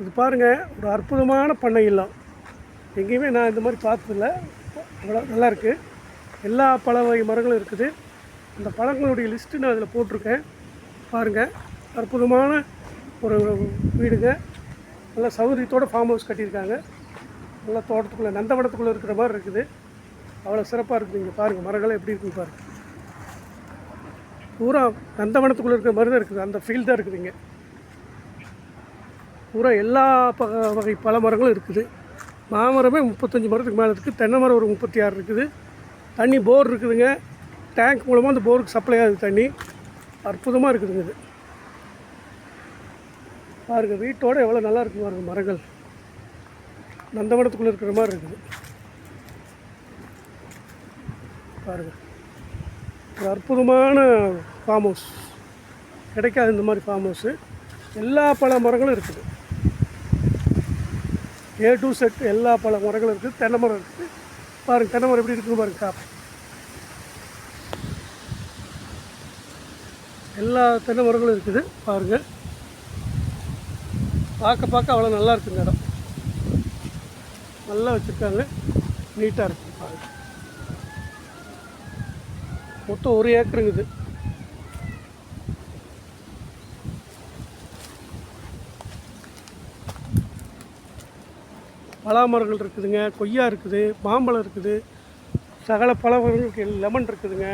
இது பாருங்கள் ஒரு அற்புதமான பண்ணை இல்லம் எங்கேயுமே நான் இந்த மாதிரி பார்த்ததில்ல. அவ்வளோ நல்லா எல்லா பழ வகை மரங்களும் இருக்குது. அந்த பழங்களுடைய லிஸ்ட்டு நான் அதில் போட்டிருக்கேன். பாருங்கள் அற்புதமான ஒரு வீடுங்க. நல்லா சௌகரியத்தோடு ஃபார்ம் ஹவுஸ் கட்டியிருக்காங்க. நல்லா தோட்டத்துக்குள்ளே நந்தவனத்துக்குள்ளே இருக்கிற மாதிரி இருக்குது. அவ்வளோ சிறப்பாக இருக்குது. இங்கே பாருங்கள் மரங்கள் எப்படி இருக்குன்னு பாருங்கள் பூரா நந்தவனத்துக்குள்ளே இருக்கிற மாதிரி தான் இருக்குது. அந்த ஃபீல் தான் இருக்குது இங்கே. பூரா எல்லா ப வகை பல மரங்களும் இருக்குது. மாமரமே முப்பத்தஞ்சு மரத்துக்கு மேலே இருக்குது தென்னை மரம் ஒரு முப்பத்தி ஆறு இருக்குது. தண்ணி போர் இருக்குதுங்க. டேங்க் மூலமாக அந்த போருக்கு சப்ளை ஆகுது தண்ணி. அற்புதமாக இருக்குதுங்க இது. பாருங்க வீட்டோட எவ்வளோ நல்லா இருக்குது பாருங்க மரங்கள். நந்தவனத்துக்குள்ளே இருக்கிற மாதிரி இருக்குது. பாருங்க. ஒரு அற்புதமான ஃபார்ம் ஹவுஸ் கிடைக்காது இந்த மாதிரி ஃபார்ம் ஹவுஸு எல்லா பல மரங்களும் இருக்குது. ஏ டு செட் எல்லா பல மரங்களும் இருக்குது தென்னை மரம் இருக்குது பாருங்கள் தென்னை மரம் எப்படி இருக்குன்னு பாருங்கள் காப்பு எல்லா தென்னை மரங்களும் இருக்குது பாருங்கள் பார்க்க பார்க்க அவ்வளோ நல்லா இருக்குங்க இடம். நல்லா வச்சுருக்காங்க. நீட்டாக இருக்குது பாருங்கள் மொத்தம் ஒரு ஏக்கருங்குது பலா மரங்கள் இருக்குதுங்க கொய்யா இருக்குது மாம்பழம் இருக்குது சகல பழ மரங்களுக்கு லெமன் இருக்குதுங்க.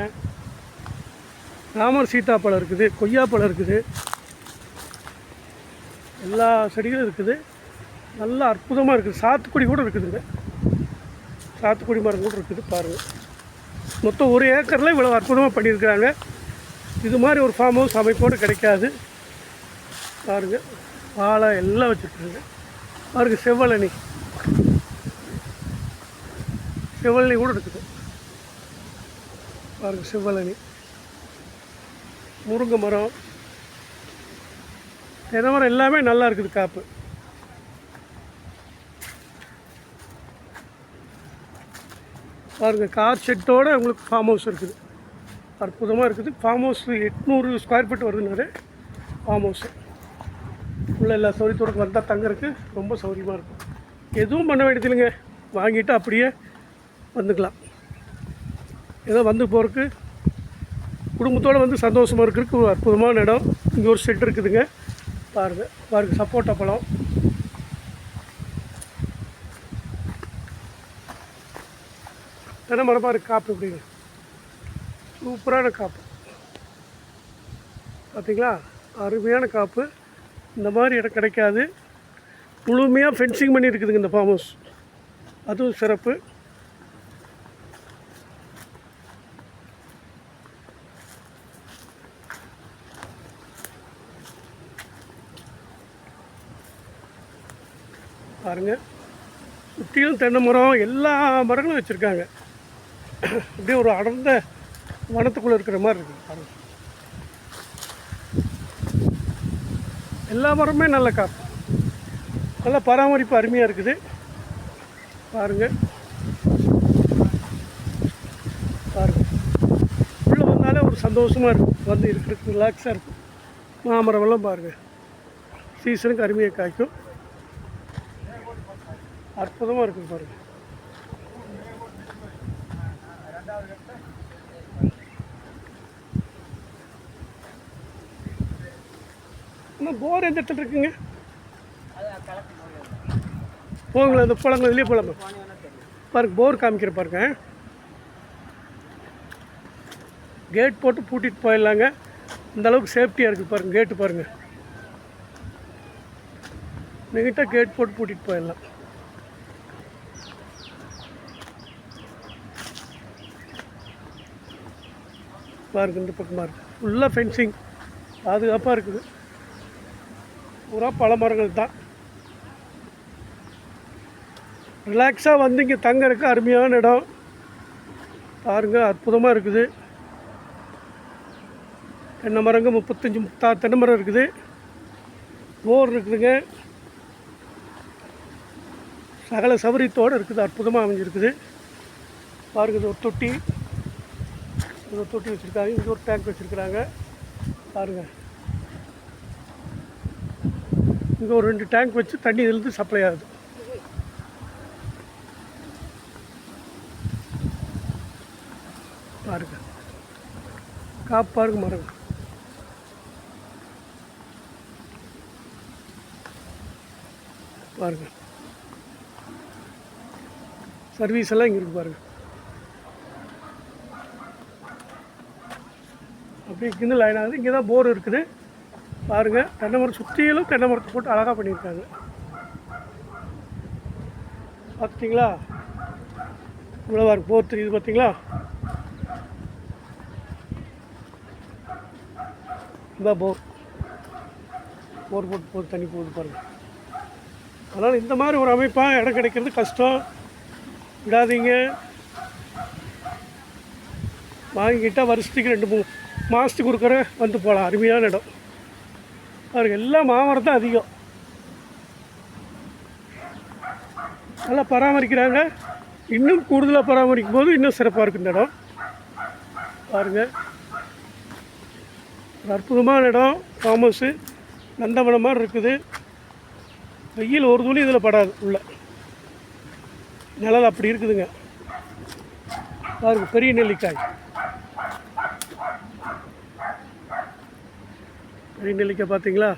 ராமர் சீத்தாப்பழம் இருக்குது கொய்யாப்பழம் இருக்குது. எல்லா செடிகளும் இருக்குது. நல்லா அற்புதமாக இருக்குது. சாத்துக்குடி கூட இருக்குதுங்க. சாத்துக்குடி மரம் கூட இருக்குது பாருங்கள் மொத்தம் ஒரு ஏக்கரில் இவ்வளோ அற்புதமாக பண்ணியிருக்கிறாங்க. இது மாதிரி ஒரு ஃபார்ம் ஹவுஸ் அமைப்போடு கிடைக்காது. பாருங்கள் வாழை எல்லாம் வச்சுருக்குறாங்க பாருங்கள் செவ்வழனி. செவ்வழனி கூட இருக்குது பாருங்கள் செவ்வழனி. முருங்கை மரம். தென்னை மரம் எல்லாமே நல்லா இருக்குது காப்பு. பாருங்கள் கார் ஷெட்டோட உங்களுக்கு ஃபார்ம் ஹவுஸ் இருக்குது. அற்புதமாக இருக்குது. ஃபார்ம் ஹவுஸ் எட்நூறு ஸ்கொயர் ஃபீட் வருதுனாரு ஃபார்ம் ஹவுஸு உள்ள எல்லா சௌரியத்தோடு வந்தால் தங்கறதுக்கு ரொம்ப சௌகரியமாக இருக்கும். எதுவும் பண்ண வேண்டியதில்லைங்க. வாங்கிட்டு அப்படியே வந்துக்கலாம். ஏதோ வந்து போகிறதுக்கு குடும்பத்தோடு வந்து சந்தோஷமாக இருக்கிறதுக்கு ஒரு அற்புதமான இடம். இங்கே ஒரு செட் இருக்குதுங்க. பாருங்கள் பாருங்கள் சப்போட்டா பழம். தென்னை மரமாக இருக்குது காப்பு எப்படிங்க? சூப்பரான காப்பு. பார்த்திங்களா அருமையான காப்பு. இந்த மாதிரி இடம் கிடைக்காது. முழுமையாக ஃபென்சிங் பண்ணி இருக்குதுங்க இந்த ஃபார்ம் ஹவுஸ் அதுவும் சிறப்பு. பாருங்கள் சுற்றிலும் தென்னை மரம் எல்லா மரங்களும் வச்சுருக்காங்க. அப்படியே ஒரு அடர்ந்த வனத்துக்குள்ளே இருக்கிற மாதிரி இருக்குது பாருங்க. எல்லா மரமுமே நல்ல காப்பு நல்ல பராமரிப்பு அருமையாக இருக்குது. பாருங்கள் பாருங்கள் உள்ளே வந்தாலே ஒரு சந்தோஷமாக இருக்கும் வந்து இருக்கிறதுக்கு ரிலாக்ஸாக இருக்கும் மாமரமெல்லாம் பாருங்கள் சீசனுக்கு அருமையாக காய்க்கும். அற்புதமாக இருக்குது பாருங்கள் இன்னும் போர் எந்த இடத்துல இருக்குங்க? போங்களேன் இந்த பழங்கள் இதுலேயே பழங்க பாருங்க போர் காமிக்கிற பாருங்க. கேட் போட்டு பூட்டிட்டு போயிடலாங்க. இந்த அளவுக்கு சேஃப்டியாக இருக்குது பாருங்க கேட்டு பாருங்கள் நீங்கிட்ட கேட் போட்டு பூட்டிட்டு போயிடலாம். பாருங்க இந்த பக்கமாக இருக்குது ஃபுல்லாக ஃபென்சிங் பாதுகாப்பாக இருக்குது. பூரா பல மரங்கள் தான். ரிலாக்ஸாக வந்து இங்கே தங்கறதுக்கு அருமையான இடம். பாருங்கள் அற்புதமாக இருக்குது. தென்னை மரங்க முப்பத்தஞ்சு முத்தா தென்னை மரம் இருக்குது. போர் இருக்குதுங்க. சகல சௌகரியத்தோடு இருக்குது அற்புதமாக அமைஞ்சிருக்குது. பாருங்கள் ஒரு தொட்டி. இன்னொரு தொட்டி வச்சுருக்காங்க. இங்கே ஒரு டேங்க் வச்சுருக்குறாங்க. பாருங்கள் இங்கே ஒரு ரெண்டு டேங்க் வச்சு தண்ணி இதுலேருந்து சப்ளை ஆகுது. பாருங்க. காப்பாருங்க மரம் பாருங்க. சர்வீஸ் எல்லாம் இங்கே இருக்கு பாருங்கள் அப்படியே இங்கேருந்து லைன் ஆகுது. இங்கே தான் போர் இருக்குது. பாருங்கள் தென்னை மரம் சுற்றியிலும் தென்னை மரத்தை போட்டு அழகாக பண்ணியிருக்காங்க. பார்த்தீங்களா இவ்வளோ இருக்குது போர் தெரியுது பார்த்தீங்களா? இதான் போர் போர் போட்டு போது தண்ணி போகுது பாருங்கள் அதனால் இந்த மாதிரி ஒரு அமைப்பாக இடம் கிடைக்கிறது கஷ்டம். விடாதீங்க. வாங்கிக்கிட்டால் வருஷத்துக்கு ரெண்டு மூணு மாதத்துக்கு ஒருக்கற வந்து போகலாம். அருமையான இடம். அவருக்கு எல்லாம் மாமரம் தான் அதிகம். நல்லா பராமரிக்கிறாங்க. இன்னும் கூடுதலாக பராமரிக்கும் போது இன்னும் சிறப்பாக இருக்கும் இந்த இடம். பாருங்கள் ஒரு அற்புதமான இடம். ஃபார்ம் ஹவுஸு நந்தவனம் மாதிரி இருக்குது. வெயில் ஒரு துளி இதில் படாது உள்ள. நிழல் அப்படி இருக்குதுங்க. பாருங்க பெரிய நெல்லிக்காய். பெரிய நெல்லிக்காய் பார்த்தீங்களா?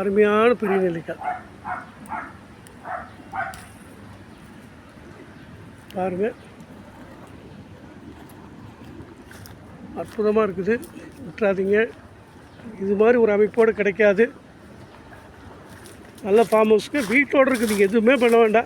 அருமையான பெரிய நெல்லிக்காய். பாருங்க. அற்புதமாக இருக்குது. விட்டுறாதீங்க. இது மாதிரி ஒரு அமைப்போடு கிடைக்காது. நல்ல ஃபார்ம் ஹவுஸ்க்கு வீட்டோடு இருக்குது. நீங்கள் எதுவுமே பண்ண வேண்டாம்.